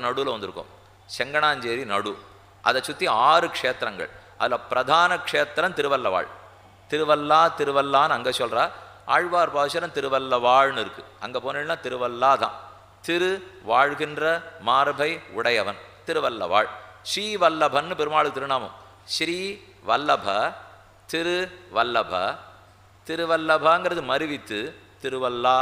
இப்போ நடுவில் வந்திருக்கோம். செங்கனாஞ்சேரி நடு. அதை சுற்றி ஆறு க்ஷேத்திரங்கள். அதில் பிரதான க்ஷேத்திரம் திருவல்லவாள் திருவல்லா திருவல்லான்னு அங்கே சொல்கிறா ஆழ்வார் பாசுரம் திருவல்லவாழ்னு இருக்குது அங்கே போனேன்னா திருவல்லா தான். திரு வாழ்கின்ற மார்பை உடையவன். திருவல்லவாள். ஸ்ரீ வல்லபன்னு பெருமாளுக்கு திருநாமம். ஸ்ரீ வல்லப திரு வல்லப திருவல்லபாங்கிறது மருவித்து திருவல்லா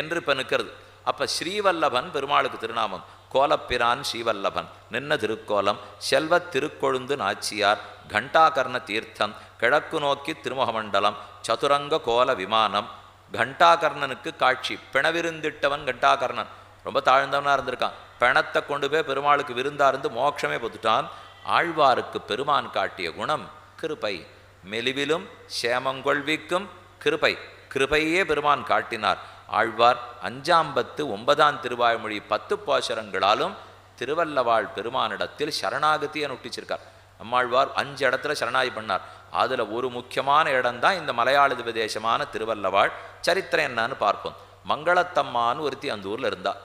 என்று இப்போ நிற்கிறது அப்போ ஸ்ரீவல்லபன் பெருமாளுக்கு திருநாமம். கோலப்பிரான் ஸ்ரீவல்லபன் நின்ன திருக்கோலம் செல்வத் திருக்கொழுந்து நாச்சியார் கண்டாகர்ண தீர்த்தம் கிழக்கு நோக்கி திருமுகமண்டலம் சதுரங்க கோல விமானம். கண்டாகர்ணனுக்கு காட்சி. பிணவிருந்திட்டவன் கண்டாகர்ணன். ரொம்ப தாழ்ந்தவனா இருந்திருக்கான். பிணத்தை கொண்டு போய் பெருமாளுக்கு விருந்தா இருந்து மோட்சமே பொத்துட்டான். ஆழ்வாருக்கு பெருமான் காட்டிய குணம் கிருபை. மெலிவிலும் சேமங்கொள்விக்கும் கிருபை. கிருபையே பெருமான் காட்டினார். ஆழ்வார் அஞ்சாம்பத்து ஒன்பதாம் திருவாய்மொழி பத்து பாசுரங்களாலும் திருவல்லவாழ் பெருமானிடத்தில் சரணாகதியை நொட்டிச்சிருக்கார் நம்மாழ்வார் அஞ்சு இடத்துல சரணாகி பண்ணார். அதில் ஒரு முக்கியமான இடம்தான் இந்த மலையாள தேசமான திருவல்லவாழ் சரித்திரம் என்னன்னு பார்ப்போம். மங்களத்தம்மான்னு ஒருத்தி அந்த ஊரில் இருந்தா.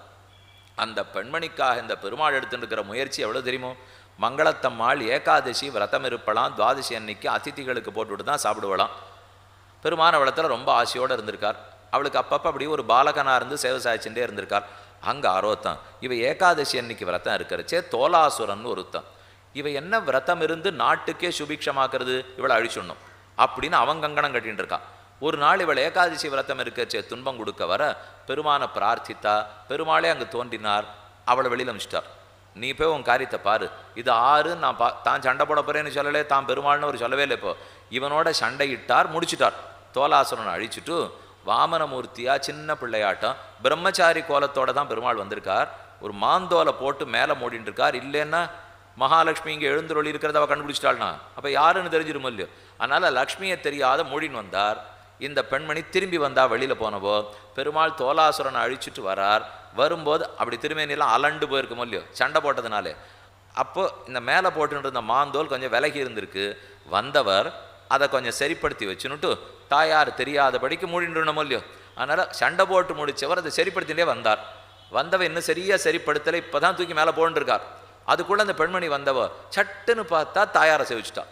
அந்த பெண்மணிக்காக இந்த பெருமாள் எடுத்துருக்கிற இருக்கிற முயற்சி எவ்வளோ தெரியுமோ? மங்களத்தம்மாள் ஏகாதசி விரதம் இருப்பலாம் துவாதசி அன்னைக்கு அதிதிகளுக்கு போட்டுவிட்டு தான் சாப்பிடுவலாம். பெருமான வளத்தில் ரொம்ப ஆசையோடு இருந்திருக்கார். அவளுக்கு அப்பப்போ அப்படி ஒரு பாலகனாக இருந்து சேவை சாய்ச்சுட்டே இருந்திருக்கார் அங்கே ஆரோத்தம். இவ ஏகாதசி அன்னைக்கு விரதம் இருக்கிறச்சே தோலாசுரன் ஒருத்தன் இவ என்ன விரதம் இருந்து நாட்டுக்கே சுபிக்ஷமாக்குறது? இவளை அழிச்சுடணும் அப்படின்னு அவன் கங்கணம் கட்டின்னு இருக்கான். ஒரு நாள் இவள் ஏகாதசி விரதம் இருக்கச்சே துன்பம் கொடுக்க வர பெருமானை பிரார்த்தித்தா பெருமாளே அங்கே தோன்றினார் அவளை வெளியில் அமிச்சிட்டார். நீ போய் உன் காரியத்தை பாரு. இது ஆறு நான் பா தான் சண்டை போட போறேன்னு சொல்லலே தான் பெருமாள்னு ஒரு சொல்லவே இல்லை இப்போ. இவனோட சண்டையிட்டார் முடிச்சிட்டார். தோலாசுரனை அழிச்சிட்டு வாமனமூர்த்தியாக சின்ன பிள்ளையாட்டம் பிரம்மச்சாரி கோலத்தோட தான் பெருமாள் வந்திருக்கார். ஒரு மாந்தோலை போட்டு மேலே மூடின்னு இருக்கார் இல்லைன்னா மகாலட்சுமி இங்கே எழுந்துருளி இருக்கிறத அவள் கண்டுபிடிச்சிட்டாள்னா? அப்போ யாருன்னு தெரிஞ்சிருமோ இல்லையோ? அதனால் லக்ஷ்மியை தெரியாத மூடின்னு வந்தார். இந்த பெண்மணி திரும்பி வந்தா வெளியில் போனவோ பெருமாள் தோலாசுரனை அழிச்சிட்டு வரார். வரும்போது அப்படி திருமேனிலாம் அலண்டு போயிருக்குமோ இல்லையோ? சண்டை போட்டதுனாலே. அப்போது இந்த மேலே போட்டுருந்த மாந்தோல் கொஞ்சம் விலகி இருந்திருக்கு. வந்தவர் அதை கொஞ்சம் சரிப்படுத்தி வச்சுன்னுட்டு தாயார் தெரியாதபடிக்கு மூடிட்டுனமோ இல்லையோ? அதனால் சண்டை போட்டு முடிச்சவர் அதை சரிப்படுத்திட்டே வந்தார். வந்தவ இன்னும் சரியாக சரிப்படுத்தலை இப்போ தான் தூக்கி மேலே போன்றிருக்கார் அதுக்குள்ளே அந்த பெண்மணி வந்தவ சட்டுன்னு பார்த்தா தாயாரை சேவிச்சிட்டா.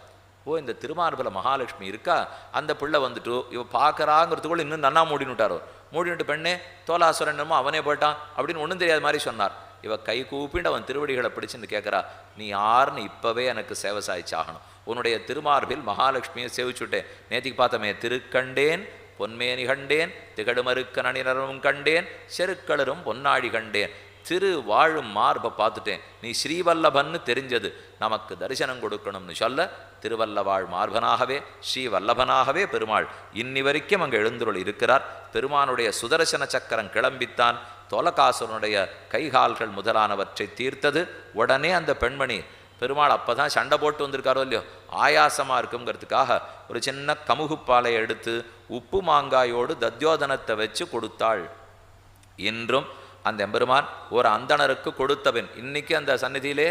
ஓ இந்த திருமார்பல மகாலட்சுமி இருக்கா? அந்த பிள்ளை வந்துட்டு இவ பார்க்கறாங்கிறதுக்குள்ள இன்னும் நன்னா மூடினுட்டாரோ மூடினுட்டு பெண்ணே தோலாசுரன் என்னமோ அவனே போயிட்டான் அப்படின்னு ஒன்றும் தெரியாத மாதிரி சொன்னார். இவ கை கூப்பிண்டு அவன் திருவடிகளை பிடிச்சுன்னு கேட்குறா நீ யாருன்னு இப்போவே எனக்கு சேவை சாய்ச்சாகணும் உன்னுடைய திருமார்பில் மகாலட்சுமியை சேவிச்சுட்டேன். நேத்திக்கு பார்த்தமே திருக்கண்டேன் பொன்மேனி கண்டேன் திகடுமறுக்க நனினரும் கண்டேன் செருக்களரும் பொன்னாடி கண்டேன். திரு வாழும் மார்பை பார்த்துட்டேன். நீ ஸ்ரீவல்லபன்னு தெரிஞ்சது. நமக்கு தரிசனம் கொடுக்கணும்னு சொல்ல திருவல்லவாழ் மார்பனாகவே ஸ்ரீவல்லபனாகவே பெருமாள். இன்னி வரைக்கும் அங்கே எழுந்துருள் இருக்கிறார். பெருமானுடைய சுதர்சன சக்கரம் கிளம்பித்தான். தோலகாசுரனுடைய கைகால்கள் முதலானவற்றை தீர்த்தது. உடனே அந்த பெண்மணி பெருமாள் அப்போ தான் சண்டை போட்டு வந்திருக்காரோ இல்லையோ? ஆயாசமாக இருக்குங்கிறதுக்காக ஒரு சின்ன கமுகுப்பாலை எடுத்து உப்பு மாங்காயோடு தத்யோதனத்தை வச்சு கொடுத்தாள். இன்றும் அந்த எம்பெருமான் ஒரு அந்தணருக்கு கொடுத்தவன் இன்னைக்கு அந்த சந்நிதியிலே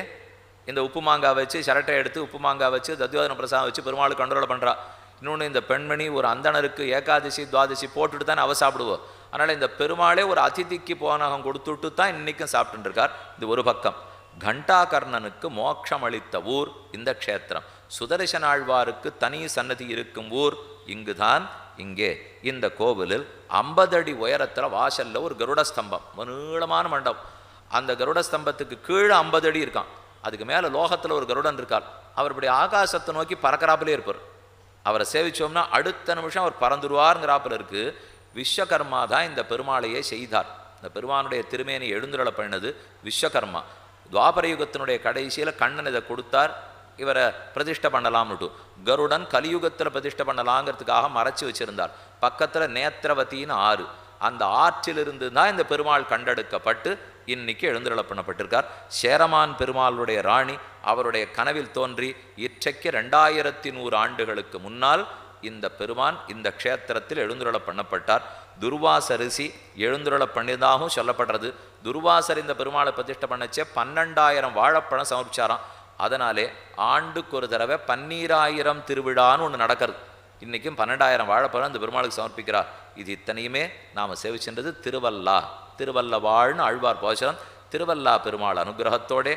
இந்த உப்பு மாங்காய் வச்சு சரட்டை எடுத்து உப்பு மாங்காய் வச்சு தத்யோதன பிரசாதம் வச்சு பெருமாளுக்கு கண்ட்ரோல் பண்ணுறா இன்னொன்று இந்த பெண்மணி ஒரு அந்தணருக்கு ஏகாதசி துவாதசி போட்டுட்டு தானே அவ சாப்பிடுவோம் அதனால் இந்த பெருமாளே ஒரு அதிதிக்கு போனகம் கொடுத்துட்டு தான் இன்றைக்கும் சாப்பிட்டுருக்கார். இருக்கார் இது ஒரு பக்கம். கண்டாகர்ணனுக்கு மோட்சம் அளித்த ஊர் இந்த க்ஷேத்திரம். சுதர்சன ஆழ்வாருக்கு தனி சன்னதி இருக்கும் ஊர் இங்குதான். இங்கே இந்த கோவிலில் ஐம்பது அடி உயரத்தில் வாசல்ல ஒரு கருட ஸ்தம்பம். நீளமான மண்டபம் அந்த கருட ஸ்தம்பத்துக்கு கீழே ஐம்பது அடி இருக்கான் அதுக்கு மேலே லோகத்தில் ஒரு கருடன் இருக்கார் அவர் இப்படி ஆகாசத்தை நோக்கி பறக்கிறாப்பிலே இருப்பார். அவரை சேவிச்சோம்னா அடுத்த நிமிஷம் அவர் பறந்துருவாருங்கிறாப்பில் இருக்கு. விஸ்வகர்மா தான் இந்த பெருமாளையே செய்தார். இந்த பெருமானுடைய திருமேனி எழுந்துருளை பண்ணது விஸ்வகர்மா. துவாபர யுகத்தினுடைய கடைசியில் கண்ணன் இதை கொடுத்தார். இவரை பிரதிஷ்டை பண்ணலாம்னுட்டு கருடன் கலியுகத்தில் பிரதிஷ்டை பண்ணலாங்கிறதுக்காக மறைச்சு வச்சிருந்தார். பக்கத்தில் நேத்திரவத்தின்னு ஆறு. அந்த ஆற்றிலிருந்து தான் இந்த பெருமாள் கண்டெடுக்கப்பட்டு இன்னைக்கு எழுந்துருள பண்ணப்பட்டிருக்கார். சேரமான் பெருமாளுடைய ராணி அவருடைய கனவில் தோன்றி இற்றைக்கு ரெண்டாயிரத்தி நூறு ஆண்டுகளுக்கு முன்னால் இந்த பெருமான் இந்த க்ஷேத்திரத்தில் எழுந்துருள பண்ணப்பட்டார். துர்வாசரிசி எழுந்துருள பண்ணியதாகவும் சொல்லப்படுறது. துர்வாசர் இந்த பெருமாளை பிரதிஷ்டை பண்ணச்சே பன்னெண்டாயிரம் வாழைப்பழம் சமர்ப்பிச்சாராம். அதனாலே ஆண்டுக்கு ஒரு தடவை பன்னீராயிரம் திருவிழான்னு ஒன்று நடக்கிறது. இன்றைக்கும் பன்னெண்டாயிரம் வாழைப்பழம் இந்த பெருமாளுக்கு சமர்ப்பிக்கிறார். இது இத்தனையுமே நாம் சேவிச்சென்றது திருவல்லா. திருவல்லவாழ்னு ஆழ்வார் போச்சரம் திருவல்லா பெருமாள் அனுகிரகத்தோடே